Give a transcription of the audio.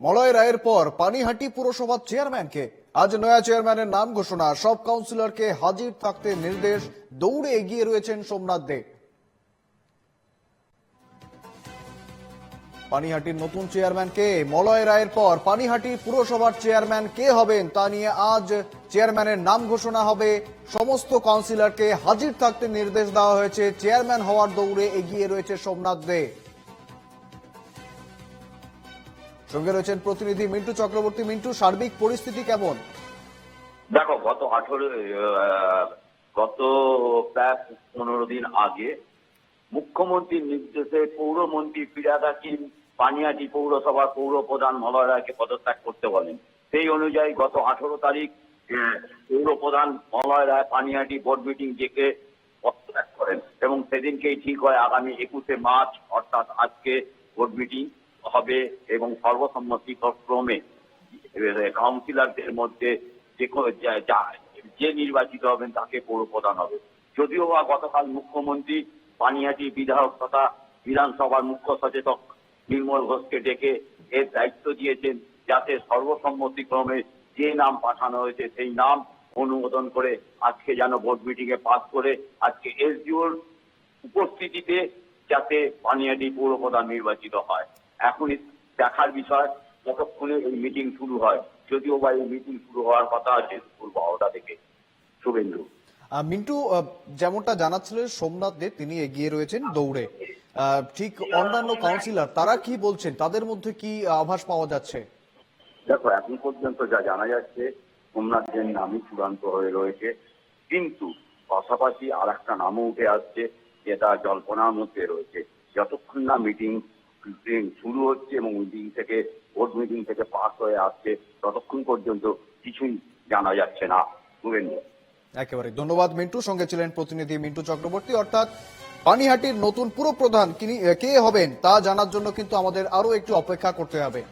মলয় রায়ের পর পানিহাটি পুরসভার চেয়ারম্যানকে। আজ নয়া চেয়ারম্যানের নাম ঘোষণা, সব কাউন্সিলরকে হাজির থাকতে নির্দেশ, দৌড়ে এগিয়ে রয়েছেন সোমনাথ দে। পানিহাটির নতুন চেয়ারম্যান কে? মলয় রায়ের পর পানিহাটি পুরসভার চেয়ারম্যান কে হবেন তা নিয়ে আজ চেয়ারম্যানের নাম ঘোষণা হবে। সমস্ত কাউন্সিলরকে হাজির থাকতে নির্দেশ দেওয়া হয়েছে। চেয়ারম্যান হওয়ার দৌড়ে এগিয়ে রয়েছে সোমনাথ দে। সঙ্গে রয়েছেন প্রতিনিধি মিন্টু চক্রবর্তী। মিন্টু, সার্বিক পরিস্থিতি কেমন? দেখো, গত আঠেরো গত প্রায় পনেরো দিন আগে মুখ্যমন্ত্রীর নির্দেশে পৌরমন্ত্রী ফিরাদ হাকিম পানিয়াটি পৌরসভার পৌর প্রধান মলয় রায়কে পদত্যাগ করতে বলেন। সেই অনুযায়ী গত আঠারো তারিখ পৌর প্রধান মলয় রায় পানিয়াটি বোর্ড মিটিং ডেকে পদত্যাগ করেন এবং সেদিনকেই ঠিক হয় আগামী একুশে মার্চ, অর্থাৎ আজকে বোর্ড মিটিং হবে এবং সর্বসম্মতি ক্রমে কাউন্সিলরদের মধ্যে যে যা- নির্বাচিত হবেন তাকে পৌর প্রধান হবে। যদিও বা গতকাল মুখ্যমন্ত্রী পানিহাটি বিধায়ক তথা বিধানসভার মুখ্য সচেতক নির্মল ঘোষকে ডেকে এর দায়িত্ব দিয়েছেন যাতে সর্বসম্মতিক্রমে যে নাম পাঠানো হয়েছে সেই নাম অনুমোদন করে আজকে যেন বোর্ড মিটিং এ পাস করে আজকে এসডিওর উপস্থিতিতে যাতে পানিয়াটি পৌর প্রধান নির্বাচিত হয়। এখনই দেখার বিষয় কতক্ষণে এই মিটিং শুরু হয়। যদিও বা এই মিটিং শুরু হওয়ার কথা আছে দুপুর বারোটা থেকে। শুভেন্দু। মিন্টু যেমনটা জানাচ্ছিলেন সোমনাথ দে তিনি এগিয়ে রয়েছেন দৌড়ে। ঠিক অন্যান্য কাউন্সিলর তারা কি বলছেন? তাদের মধ্যে কি আভাস পাওয়া যাচ্ছে? দেখো এখন পর্যন্ত যা জানা যাচ্ছে সোমনাথ সোমনাথের নামই চূড়ান্ত হয়ে রয়েছে। কিন্তু পাশাপাশি আর একটা নামও উঠে আসছে যেটা জল্পনার মধ্যে রয়েছে। যতক্ষণ না মিটিং শুরু হচ্ছে এবং দিন থেকে বোর্ড মিটিং থেকে পাস হয়ে আসছে, ততক্ষণ পর্যন্ত কিছুই জানা যাচ্ছে না। একেবারে। ধন্যবাদ মিন্টু। সঙ্গে ছিলেন প্রতিনিধি মিন্টু চক্রবর্তী। অর্থাৎ পানিহাটির নতুন পুরো প্রধান কে হবেন তা জানার জন্য কিন্তু আমাদের আরও একটু অপেক্ষা করতে হবে।